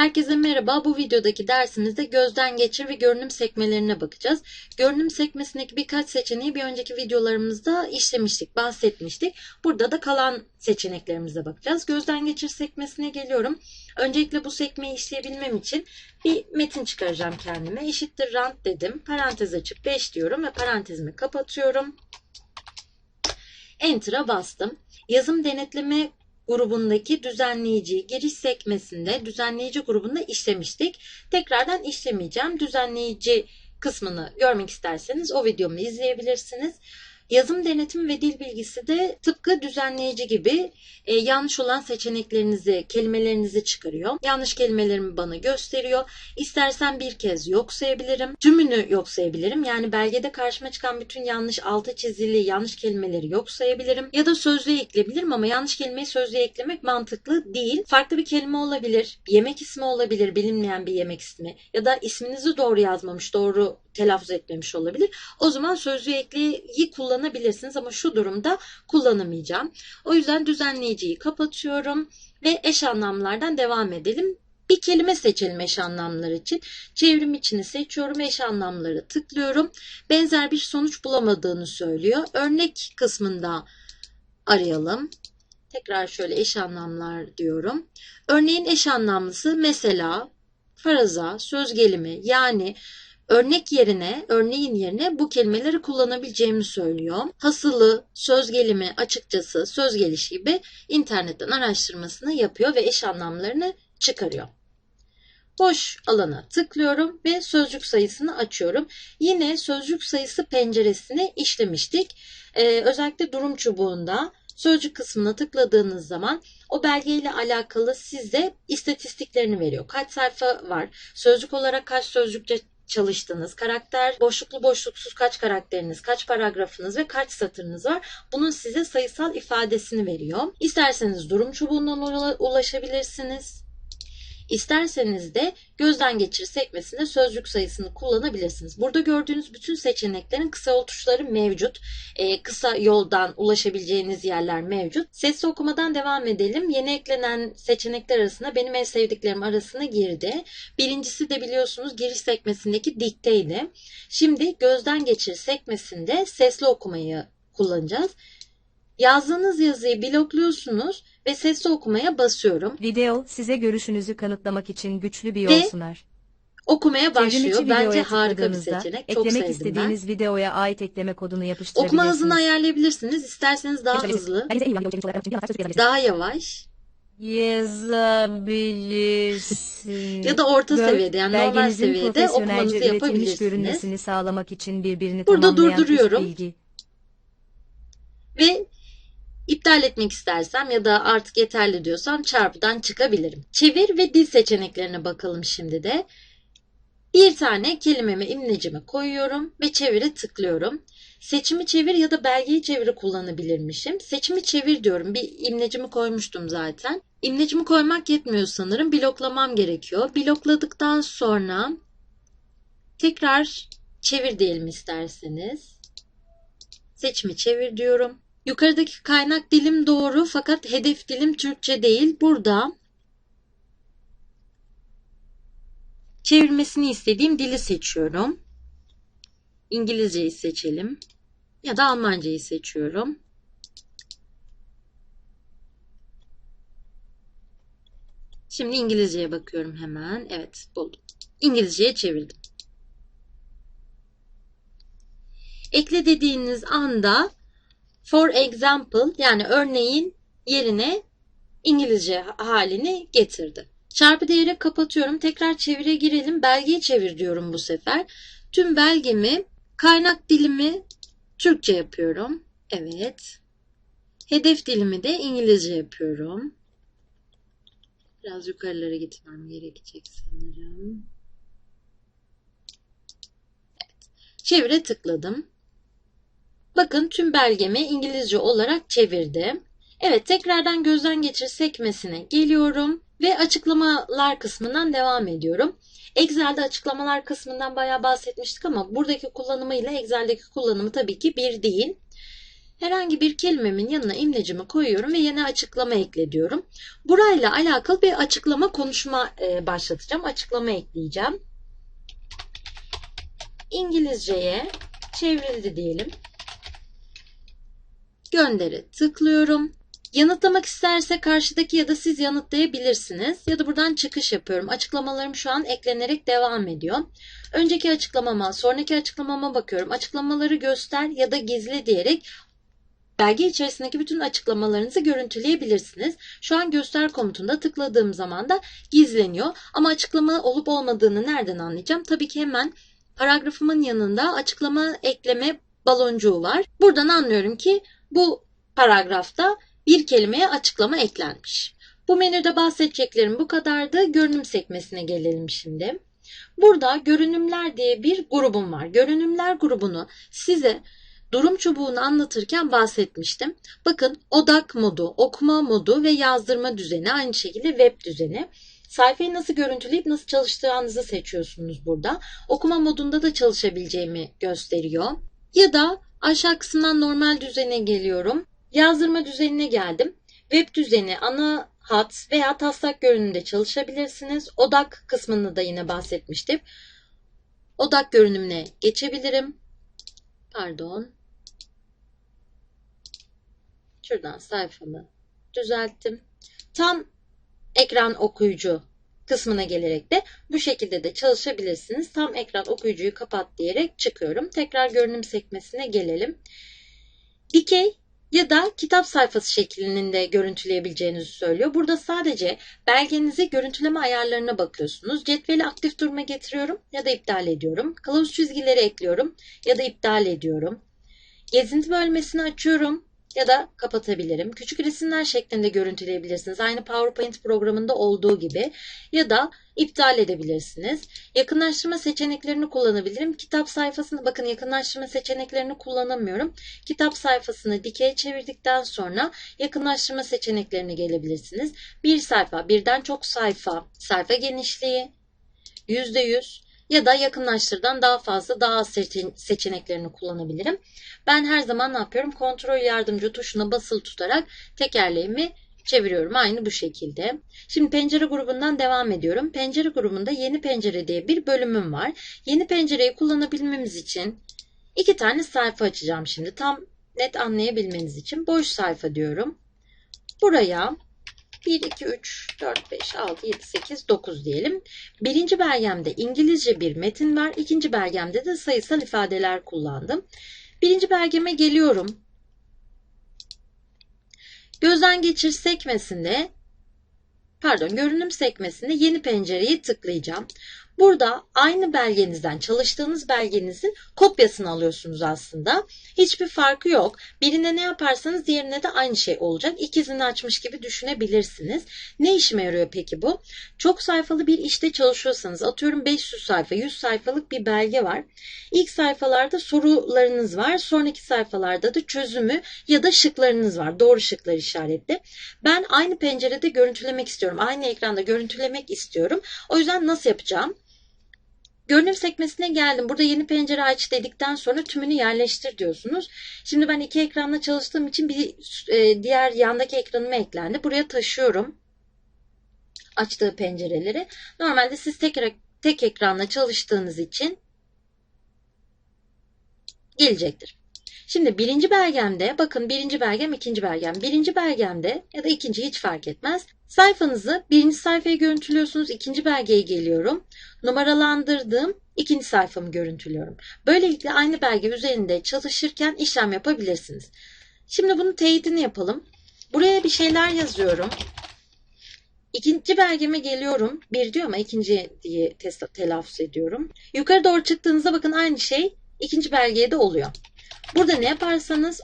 Herkese merhaba. Bu videodaki dersimizde gözden geçir ve görünüm sekmelerine bakacağız. Görünüm sekmesindeki birkaç seçeneği bir önceki videolarımızda işlemiştik, bahsetmiştik. Burada da kalan seçeneklerimize bakacağız. Gözden geçir sekmesine geliyorum. Öncelikle bu sekmeyi işleyebilmem için bir metin çıkaracağım kendime. Eşittir rant dedim. Parantez açıp 5 diyorum ve parantezimi kapatıyorum. Enter'a bastım. Yazım denetleme grubundaki düzenleyici giriş sekmesinde düzenleyici grubunda işlemiştik. Tekrardan işlemeyeceğim. Düzenleyici kısmını görmek isterseniz o videomu izleyebilirsiniz. Yazım denetimi ve dil bilgisi de tıpkı düzenleyici gibi e, yanlış olan seçeneklerinizi, kelimelerinizi çıkarıyor. Yanlış kelimelerimi bana gösteriyor. İstersen bir kez yok sayabilirim. Tümünü yok sayabilirim. Yani belgede karşıma çıkan bütün yanlış altı çizili yanlış kelimeleri yok sayabilirim. Ya da sözlüğe ekleyebilirim ama yanlış kelimeyi sözlüğe eklemek mantıklı değil. Farklı bir kelime olabilir. Yemek ismi olabilir. Bilinmeyen bir yemek ismi. Ya da isminizi doğru yazmamış, doğru telaffuz etmemiş olabilir. O zaman sözlüğe ekleyi kullanabilirsiniz ama şu durumda kullanamayacağım. O yüzden düzenleyiciyi kapatıyorum ve eş anlamlardan devam edelim. Bir kelime seçelim eş anlamlar için. Çevrim içini seçiyorum. Eş anlamları tıklıyorum. Benzer bir sonuç bulamadığını söylüyor. Örnek kısmında arayalım. Tekrar şöyle eş anlamlar diyorum. Örneğin eş anlamlısı mesela, faraza, söz gelimi yani örnek yerine, örneğin yerine bu kelimeleri kullanabileceğimi söylüyor. Hasılı, söz gelimi, açıkçası, söz gelişi gibi internetten araştırmasını yapıyor ve eş anlamlarını çıkarıyor. Boş alana tıklıyorum ve sözcük sayısını açıyorum. Yine sözcük sayısı penceresini işlemiştik. Ee, özellikle durum çubuğunda sözcük kısmına tıkladığınız zaman o belgeyle alakalı size istatistiklerini veriyor. Kaç sayfa var? Sözcük olarak kaç sözcükçe çalıştınız? Karakter boşluklu boşluksuz kaç karakteriniz, kaç paragrafınız ve kaç satırınız var? Bunun size sayısal ifadesini veriyor. İsterseniz durum çubuğundan ulaşabilirsiniz. İsterseniz de gözden geçir sekmesinde sözcük sayısını kullanabilirsiniz. Burada gördüğünüz bütün seçeneklerin kısa yol tuşları mevcut. Ee, kısa yoldan ulaşabileceğiniz yerler mevcut. Sesli okumadan devam edelim. Yeni eklenen seçenekler arasında benim en sevdiklerim arasına girdi. Birincisi de biliyorsunuz giriş sekmesindeki dikteydi. Şimdi gözden geçir sekmesinde sesli okumayı kullanacağız. Yazdığınız yazıyı blokluyorsunuz ve sesli okumaya basıyorum. Video size görüşünüzü kanıtlamak için güçlü bir Ve yol sunar. Okumaya başlıyor. Çevrimiçi Bence videoya harika bir tıkladığınızda seçenek. Çok eklemek sevdim istediğiniz videoya ait ekleme kodunu ben. yapıştırabilirsiniz. Okuma hızını ayarlayabilirsiniz. İsterseniz daha hızlı, daha yavaş yazabilirsiniz. ya da orta Böl- seviyede yani normal belgenizin seviyede profesyonelce okumanızı üretilmiş yapabilirsiniz. görünmesini sağlamak için birbirini Burada tamamlayan üst durduruyorum. bilgi. Ve iptal etmek istersem ya da artık yeterli diyorsam çarpıdan çıkabilirim. Çevir ve dil seçeneklerine bakalım şimdi de. Bir tane kelimemi imlecime koyuyorum ve çeviri tıklıyorum. Seçimi çevir ya da belgeyi çeviri kullanabilirmişim. Seçimi çevir diyorum. Bir imlecimi koymuştum zaten. İmlecimi koymak yetmiyor sanırım. Bloklamam gerekiyor. Blokladıktan sonra tekrar çevir diyelim isterseniz. Seçimi çevir diyorum. Yukarıdaki kaynak dilim doğru fakat hedef dilim Türkçe değil. Burada çevirmesini istediğim dili seçiyorum. İngilizceyi seçelim. Ya da Almancayı seçiyorum. Şimdi İngilizceye bakıyorum hemen. Evet buldum. İngilizceye çevirdim. Ekle dediğiniz anda for example yani örneğin yerine İngilizce halini getirdi. Çarpı değeri kapatıyorum. Tekrar çevire girelim. Belgeyi çevir diyorum bu sefer. Tüm belgemi kaynak dilimi Türkçe yapıyorum. Evet. Hedef dilimi de İngilizce yapıyorum. Biraz yukarılara gitmem gerekecek sanırım. Evet. Çevire tıkladım. Bakın tüm belgemi İngilizce olarak çevirdim. Evet tekrardan gözden geçir sekmesine geliyorum ve açıklamalar kısmından devam ediyorum. Excel'de açıklamalar kısmından bayağı bahsetmiştik ama buradaki kullanımı ile Excel'deki kullanımı tabii ki bir değil. herhangi bir kelimemin yanına imlecimi koyuyorum ve yeni açıklama ekle diyorum. Burayla alakalı bir açıklama konuşma e, başlatacağım. Açıklama ekleyeceğim. İngilizceye çevrildi diyelim. Gönderi tıklıyorum. Yanıtlamak isterse karşıdaki ya da siz yanıtlayabilirsiniz. Ya da buradan çıkış yapıyorum. Açıklamalarım şu an eklenerek devam ediyor. Önceki açıklamama, sonraki açıklamama bakıyorum. Açıklamaları göster ya da gizli diyerek belge içerisindeki bütün açıklamalarınızı görüntüleyebilirsiniz. Şu an göster komutunda tıkladığım zaman da gizleniyor. Ama açıklama olup olmadığını nereden anlayacağım? Tabii ki hemen paragrafımın yanında açıklama ekleme baloncuğu var. Buradan anlıyorum ki bu paragrafta bir kelimeye açıklama eklenmiş. Bu menüde bahsedeceklerim bu kadardı. Görünüm sekmesine gelelim şimdi. Burada görünümler diye bir grubum var. Görünümler grubunu size durum çubuğunu anlatırken bahsetmiştim. Bakın odak modu, okuma modu ve yazdırma düzeni aynı şekilde web düzeni. Sayfayı nasıl görüntüleyip nasıl çalıştıracağınızı seçiyorsunuz burada. Okuma modunda da çalışabileceğimi gösteriyor. Ya da aşağı kısımdan normal düzene geliyorum. Yazdırma düzenine geldim. Web düzeni ana hat veya taslak görünümde çalışabilirsiniz. Odak kısmını da yine bahsetmiştim. Odak görünümüne geçebilirim. Pardon. Şuradan sayfamı düzelttim. Tam ekran okuyucu kısmına gelerek de bu şekilde de çalışabilirsiniz. Tam ekran okuyucuyu kapat diyerek çıkıyorum. Tekrar görünüm sekmesine gelelim. Dikey ya da kitap sayfası şeklinde görüntüleyebileceğinizi söylüyor. Burada sadece belgenizi görüntüleme ayarlarına bakıyorsunuz. Cetveli aktif duruma getiriyorum ya da iptal ediyorum. Kılavuz çizgileri ekliyorum ya da iptal ediyorum. Gezinti bölmesini açıyorum ya da kapatabilirim. Küçük resimler şeklinde görüntüleyebilirsiniz. Aynı PowerPoint programında olduğu gibi ya da iptal edebilirsiniz. Yakınlaştırma seçeneklerini kullanabilirim. Kitap sayfasını bakın yakınlaştırma seçeneklerini kullanamıyorum. Kitap sayfasını dikey çevirdikten sonra yakınlaştırma seçeneklerine gelebilirsiniz. Bir sayfa, birden çok sayfa, sayfa genişliği, %100 ya da yakınlaştırdan daha fazla daha az seçeneklerini kullanabilirim. Ben her zaman ne yapıyorum? Kontrol yardımcı tuşuna basılı tutarak tekerleğimi çeviriyorum. Aynı bu şekilde. Şimdi pencere grubundan devam ediyorum. Pencere grubunda yeni pencere diye bir bölümüm var. Yeni pencereyi kullanabilmemiz için iki tane sayfa açacağım şimdi. Tam net anlayabilmeniz için boş sayfa diyorum. Buraya 1, 2, 3, 4, 5, 6, 7, 8, 9 diyelim. Birinci belgemde İngilizce bir metin var. İkinci belgemde de sayısal ifadeler kullandım. Birinci belgeme geliyorum. Gözden geçir sekmesinde pardon görünüm sekmesinde yeni pencereyi tıklayacağım. Burada aynı belgenizden çalıştığınız belgenizin kopyasını alıyorsunuz aslında. Hiçbir farkı yok. Birine ne yaparsanız diğerine de aynı şey olacak. İkizini açmış gibi düşünebilirsiniz. Ne işime yarıyor peki bu? Çok sayfalı bir işte çalışıyorsanız atıyorum 500 sayfa 100 sayfalık bir belge var. İlk sayfalarda sorularınız var. Sonraki sayfalarda da çözümü ya da şıklarınız var. Doğru şıklar işaretli. Ben aynı pencerede görüntülemek istiyorum. Aynı ekranda görüntülemek istiyorum. O yüzden nasıl yapacağım? Görünüm sekmesine geldim. Burada yeni pencere aç dedikten sonra tümünü yerleştir diyorsunuz. Şimdi ben iki ekranla çalıştığım için bir e, diğer yandaki ekranıma eklendi. Buraya taşıyorum açtığı pencereleri. Normalde siz tek, tek ekranla çalıştığınız için gelecektir. Şimdi birinci belgemde bakın birinci belgem ikinci belgem. Birinci belgemde ya da ikinci hiç fark etmez. Sayfanızı birinci sayfayı görüntülüyorsunuz. ikinci belgeye geliyorum. Numaralandırdığım ikinci sayfamı görüntülüyorum. Böylelikle aynı belge üzerinde çalışırken işlem yapabilirsiniz. Şimdi bunun teyidini yapalım. Buraya bir şeyler yazıyorum. İkinci belgeme geliyorum. Bir diyor ama ikinci diye telaffuz ediyorum. Yukarı doğru çıktığınızda bakın aynı şey ikinci belgeye de oluyor. Burada ne yaparsanız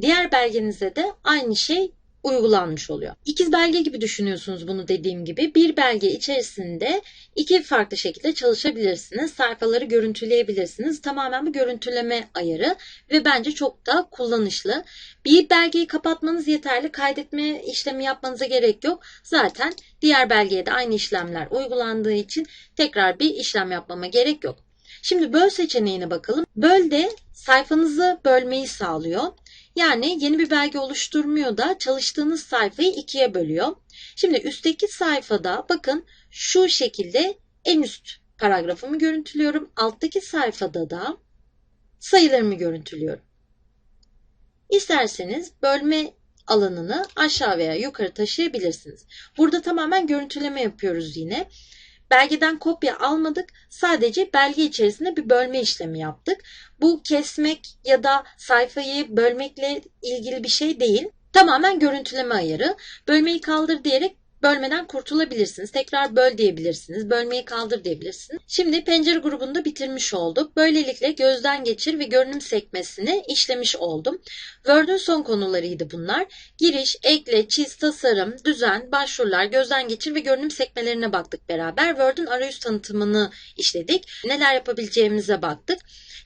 diğer belgenize de aynı şey uygulanmış oluyor. İkiz belge gibi düşünüyorsunuz bunu dediğim gibi. Bir belge içerisinde iki farklı şekilde çalışabilirsiniz. Sayfaları görüntüleyebilirsiniz. Tamamen bir görüntüleme ayarı ve bence çok da kullanışlı. Bir belgeyi kapatmanız yeterli. Kaydetme işlemi yapmanıza gerek yok. Zaten diğer belgeye de aynı işlemler uygulandığı için tekrar bir işlem yapmama gerek yok. Şimdi böl seçeneğine bakalım. Böl de sayfanızı bölmeyi sağlıyor. Yani yeni bir belge oluşturmuyor da çalıştığınız sayfayı ikiye bölüyor. Şimdi üstteki sayfada bakın şu şekilde en üst paragrafımı görüntülüyorum. Alttaki sayfada da sayılarımı görüntülüyorum. İsterseniz bölme alanını aşağı veya yukarı taşıyabilirsiniz. Burada tamamen görüntüleme yapıyoruz yine. Belgeden kopya almadık. Sadece belge içerisinde bir bölme işlemi yaptık. Bu kesmek ya da sayfayı bölmekle ilgili bir şey değil. Tamamen görüntüleme ayarı. Bölmeyi kaldır diyerek bölmeden kurtulabilirsiniz. Tekrar böl diyebilirsiniz. Bölmeyi kaldır diyebilirsiniz. Şimdi pencere grubunda bitirmiş olduk. Böylelikle gözden geçir ve görünüm sekmesini işlemiş oldum. Word'ün son konularıydı bunlar. Giriş, ekle, çiz, tasarım, düzen, başvurular, gözden geçir ve görünüm sekmelerine baktık beraber. Word'ün arayüz tanıtımını işledik. Neler yapabileceğimize baktık.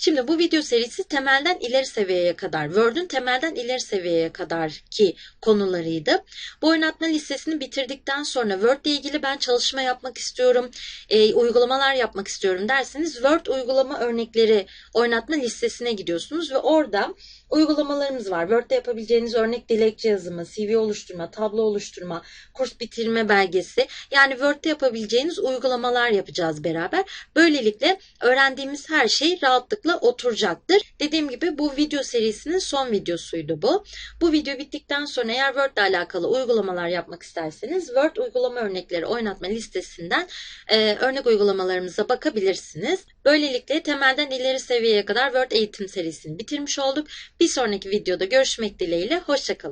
Şimdi bu video serisi temelden ileri seviyeye kadar, Word'ün temelden ileri seviyeye kadar ki konularıydı. Bu oynatma listesini bitirdikten sonra Word ile ilgili ben çalışma yapmak istiyorum, e, uygulamalar yapmak istiyorum derseniz Word uygulama örnekleri oynatma listesine gidiyorsunuz ve orada uygulamalarımız var. Word'de yapabileceğiniz örnek dilekçe yazımı, CV oluşturma, tablo oluşturma, kurs bitirme belgesi. Yani Word'de yapabileceğiniz uygulamalar yapacağız beraber. Böylelikle öğrendiğimiz her şey rahatlıkla oturacaktır. Dediğim gibi bu video serisinin son videosuydu bu. Bu video bittikten sonra eğer Word ile alakalı uygulamalar yapmak isterseniz Word uygulama örnekleri oynatma listesinden e, örnek uygulamalarımıza bakabilirsiniz. Böylelikle temelden ileri seviyeye kadar Word eğitim serisini bitirmiş olduk. Bir sonraki videoda görüşmek dileğiyle. Hoşçakalın.